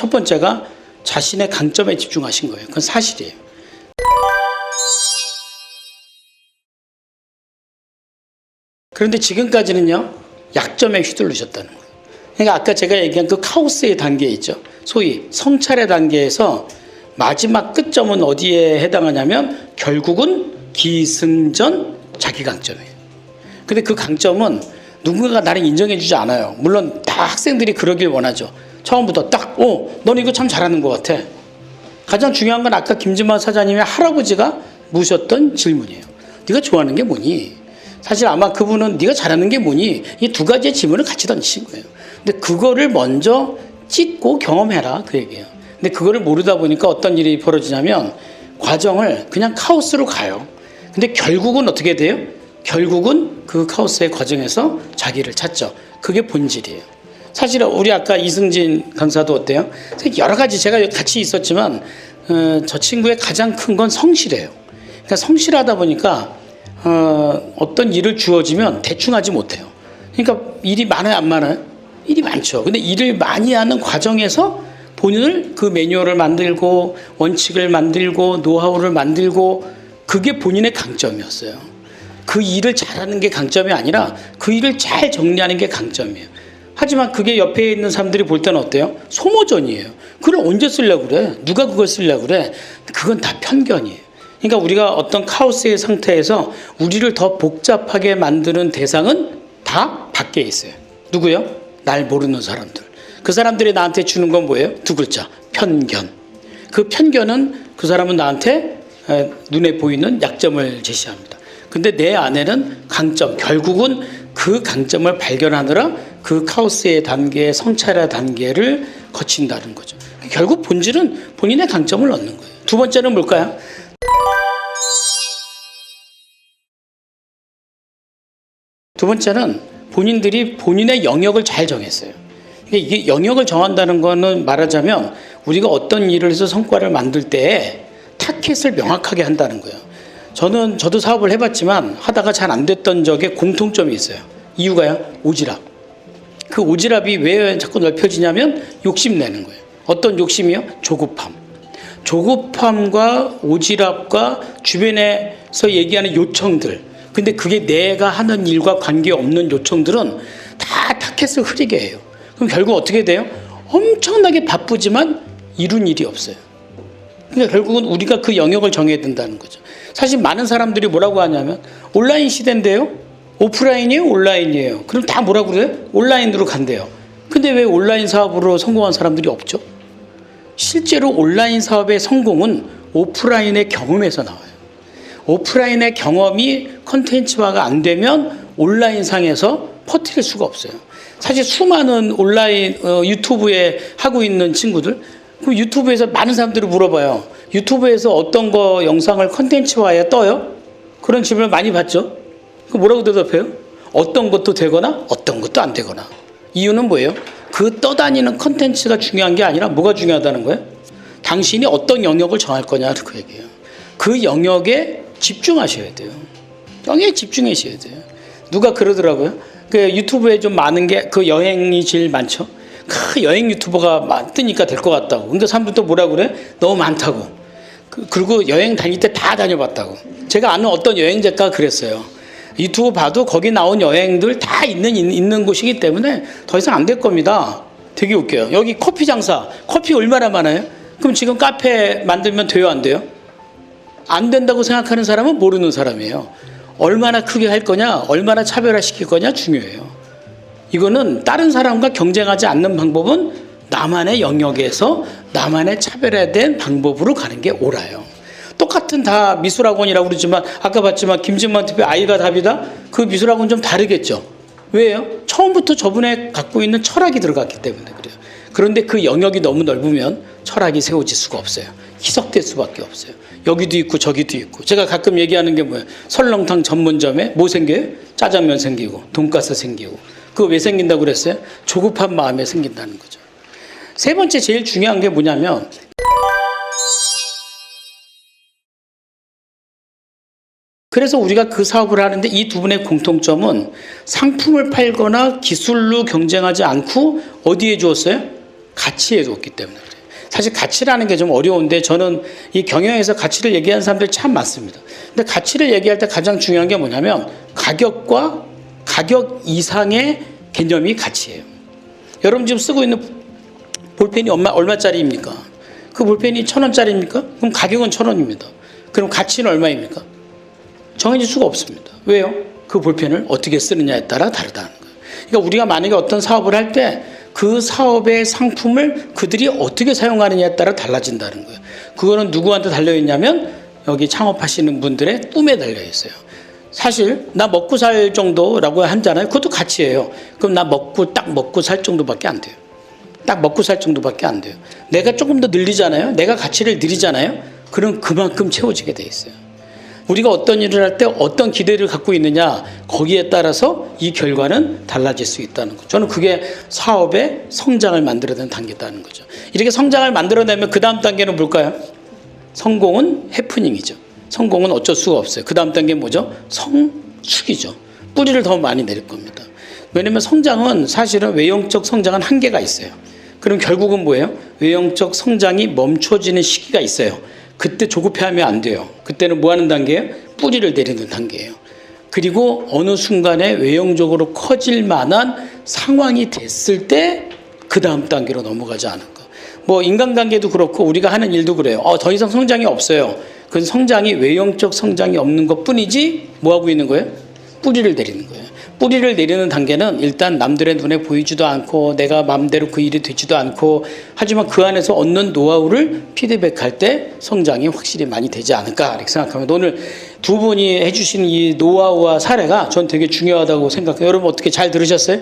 첫 번째가 자신의 강점에 집중하신 거예요. 그건 사실이에요. 그런데 지금까지는요, 약점에 휘둘르셨다는 거예요. 그러니까 아까 제가 얘기한 그 카오스의 단계 있죠. 소위 성찰의 단계에서 마지막 끝점은 어디에 해당하냐면 결국은 기승전 자기 강점이에요. 근데 그 강점은 누군가가 나를 인정해주지 않아요. 물론 다 학생들이 그러길 원하죠. 처음부터 딱, 어, 넌 이거 참 잘하는 것 같아. 가장 중요한 건 아까 김진만 사장님의 할아버지가 묻으셨던 질문이에요. 네가 좋아하는 게 뭐니? 사실 아마 그분은 네가 잘하는 게 뭐니? 이 두 가지의 질문을 같이 던지신 거예요. 근데 그거를 먼저 찢고 경험해라 그 얘기예요. 근데 그거를 모르다 보니까 어떤 일이 벌어지냐면 과정을 그냥 카오스로 가요. 근데 결국은 어떻게 돼요? 결국은 그 카오스의 과정에서 자기를 찾죠. 그게 본질이에요. 사실은 우리 아까 이승진 강사도 어때요? 여러 가지 제가 같이 있었지만 어, 저 친구의 가장 큰 건 성실해요. 그러니까 성실하다 보니까 어, 어떤 일을 주어지면 대충 하지 못해요. 그러니까 일이 많아요, 안 많아요? 일이 많죠. 근데 일을 많이 하는 과정에서 본인을 그 매뉴얼을 만들고 원칙을 만들고 노하우를 만들고 그게 본인의 강점이었어요. 그 일을 잘하는 게 강점이 아니라 그 일을 잘 정리하는 게 강점이에요. 하지만 그게 옆에 있는 사람들이 볼 때는 어때요? 소모전이에요. 그걸 언제 쓰려고 그래? 누가 그걸 쓰려고 그래? 그건 다 편견이에요. 그러니까 우리가 어떤 카오스의 상태에서 우리를 더 복잡하게 만드는 대상은 다 밖에 있어요. 누구요? 날 모르는 사람들. 그 사람들이 나한테 주는 건 뭐예요? 두 글자. 편견. 그 편견은 그 사람은 나한테 에, 눈에 보이는 약점을 제시합니다. 근데 내 안에는 강점, 결국은 그 강점을 발견하느라 그 카오스의 단계, 성찰의 단계를 거친다는 거죠. 결국 본질은 본인의 강점을 얻는 거예요. 두 번째는 뭘까요? 두 번째는 본인들이 본인의 영역을 잘 정했어요. 이게- 영역을 정한다는 거는 말하자면 우리가 어떤 일을 해서 성과를 만들 때 타켓을 명확하게 한다는 거예요. 저는 저도 사업을 해봤지만 하다가 잘 안 됐던 적에 공통점이 있어요. 이유가요? 오지랖. 그 오지랖이 왜 자꾸 넓혀지냐면 욕심 내는 거예요. 어떤 욕심이요? 조급함. 조급함과 오지랖과 주변에서 얘기하는 요청들. 근데 그게 내가 하는 일과 관계없는 요청들은 다 타켓을 흐리게 해요. 그럼 결국 어떻게 돼요? 엄청나게 바쁘지만 이룬 일이 없어요. 그러니까 결국은 우리가 그 영역을 정해야 된다는 거죠. 사실 많은 사람들이 뭐라고 하냐면 온라인 시대인데요. 오프라인이에요, 온라인이에요. 그럼 다 뭐라고 그래요? 온라인으로 간대요. 근데 왜 온라인 사업으로 성공한 사람들이 없죠? 실제로 온라인 사업의 성공은 오프라인의 경험에서 나와요. 오프라인의 경험이 컨텐츠화가 안 되면 온라인 상에서 퍼뜨릴 수가 없어요. 사실 수많은 온라인 어, 유튜브에 하고 있는 친구들 그 유튜브에서 많은 사람들이 물어봐요. 유튜브에서 어떤 거 영상을 컨텐츠화해 떠요? 그런 질문을 많이 받죠. 그 뭐라고 대답해요? 어떤 것도 되거나 어떤 것도 안 되거나. 이유는 뭐예요? 그 떠다니는 컨텐츠가 중요한 게 아니라 뭐가 중요하다는 거예요? 당신이 어떤 영역을 정할 거냐 그 얘기예요. 그 영역에 집중하셔야 돼요. 영역에 집중하셔야 돼요. 누가 그러더라고요. 그 유튜브에 좀 많은 게 그 여행이 제일 많죠. 그 여행 유튜버가 많- 뜨니까 될 것 같다고. 근데 사람들 또 뭐라 그래? 너무 많다고. 그- 그리고 여행 다닐 때 다 다녀봤다고. 제가 아는 어떤 여행자가 그랬어요. 유튜브 봐도 거기 나온 여행들 다 있는 있는 곳이기 때문에 더 이상 안 될 겁니다. 되게 웃겨요. 여기 커피 장사, 커피 얼마나 많아요? 그럼 지금 카페 만들면 돼요, 안 돼요? 안 된다고 생각하는 사람은 모르는 사람이에요. 얼마나 크게 할 거냐, 얼마나 차별화시킬 거냐 중요해요. 이거는 다른 사람과 경쟁하지 않는 방법은 나만의 영역에서 나만의 차별화된 방법으로 가는 게 옳아요. 똑같은 다 미술학원이라고 그러지만 아까 봤지만 김진만 TV의 아이가 답이다? 그 미술학원 좀 다르겠죠. 왜요? 처음부터 저분의 갖고 있는 철학이 들어갔기 때문에 그래요. 그런데 그 영역이 너무 넓으면 철학이 세워질 수가 없어요. 희석될 수밖에 없어요. 여기도 있고 저기도 있고. 제가 가끔 얘기하는 게 뭐예요? 설렁탕 전문점에 뭐 생겨요? 짜장면 생기고 돈가스 생기고. 그거 왜 생긴다고 그랬어요? 조급한 마음에 생긴다는 거죠. 세 번째 제일 중요한 게 뭐냐면 그래서 우리가 그 사업을 하는데 이 두 분의 공통점은 상품을 팔거나 기술로 경쟁하지 않고 어디에 주었어요? 가치에 뒀기 때문에 그래요. 사실 가치라는 게 좀 어려운데 저는 이 경영에서 가치를 얘기하는 사람들이 참 많습니다. 근데 가치를 얘기할 때 가장 중요한 게 뭐냐면 가격과 가격 이상의 개념이 가치예요. 여러분 지금 쓰고 있는 볼펜이 얼마, 얼마짜리입니까? 그 볼펜이 천 원짜리입니까? 그럼 가격은 천 원입니다. 그럼 가치는 얼마입니까? 정해질 수가 없습니다. 왜요? 그 볼펜을 어떻게 쓰느냐에 따라 다르다는 거예요. 그러니까 우리가 만약에 어떤 사업을 할 때 그 사업의 상품을 그들이 어떻게 사용하느냐에 따라 달라진다는 거예요. 그거는 누구한테 달려 있냐면 여기 창업하시는 분들의 꿈에 달려 있어요. 사실 나 먹고 살 정도라고 하잖아요. 그것도 가치예요. 그럼 나 먹고 딱 먹고 살 정도밖에 안 돼요. 딱 먹고 살 정도밖에 안 돼요. 내가 조금 더 늘리잖아요. 내가 가치를 늘리잖아요. 그럼 그만큼 채워지게 돼 있어요. 우리가 어떤 일을 할 때 어떤 기대를 갖고 있느냐 거기에 따라서 이 결과는 달라질 수 있다는 거죠. 저는 그게 사업의 성장을 만들어내는 단계다는 거죠. 이렇게 성장을 만들어내면 그 다음 단계는 뭘까요? 성공은 해프닝이죠. 성공은 어쩔 수가 없어요. 그 다음 단계 뭐죠? 성숙이죠. 뿌리를 더 많이 내릴 겁니다. 왜냐면 성장은 사실은 외형적 성장은 한계가 있어요. 그럼 결국은 뭐예요? 외형적 성장이 멈춰지는 시기가 있어요. 그때 조급해하면 안 돼요. 그때는 뭐 하는 단계예요? 뿌리를 내리는 단계예요. 그리고 어느 순간에 외형적으로 커질 만한 상황이 됐을 때 그 다음 단계로 넘어가지 않을까. 뭐 인간관계도 그렇고 우리가 하는 일도 그래요. 어, 더 이상 성장이 없어요. 그 성장이 외형적 성장이 없는 것 뿐이지 뭐 하고 있는 거예요? 뿌리를 내리는 거예요. 뿌리를 내리는 단계는 일단 남들의 눈에 보이지도 않고 내가 마음대로 그 일이 되지도 않고 하지만 그 안에서 얻는 노하우를 피드백할 때 성장이 확실히 많이 되지 않을까 이렇게 생각합니다. 오늘 두 분이 해주신 이 노하우와 사례가 전 되게 중요하다고 생각해요. 여러분 어떻게 잘 들으셨어요?